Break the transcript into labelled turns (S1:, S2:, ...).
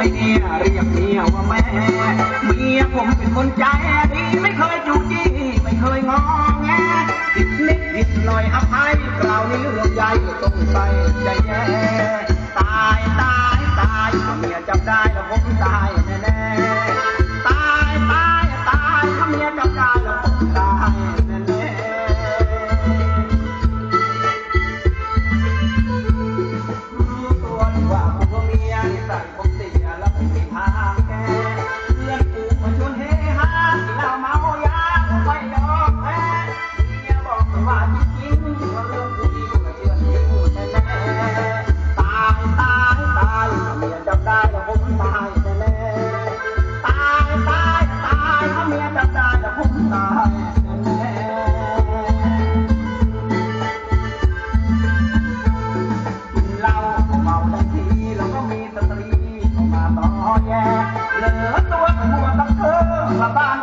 S1: ไม่เนี่ยเรียกเนี่ยว่าแม่เมียผมเป็นคนใจดีไม่เคยจูจี้ไม่เคยงอแงผิดนิดผิดหน่อยอภัยคราวนี้หัวใจต้องใส่ใจแย่ เลิศตัวผู้ต้องเธอมาบ้าน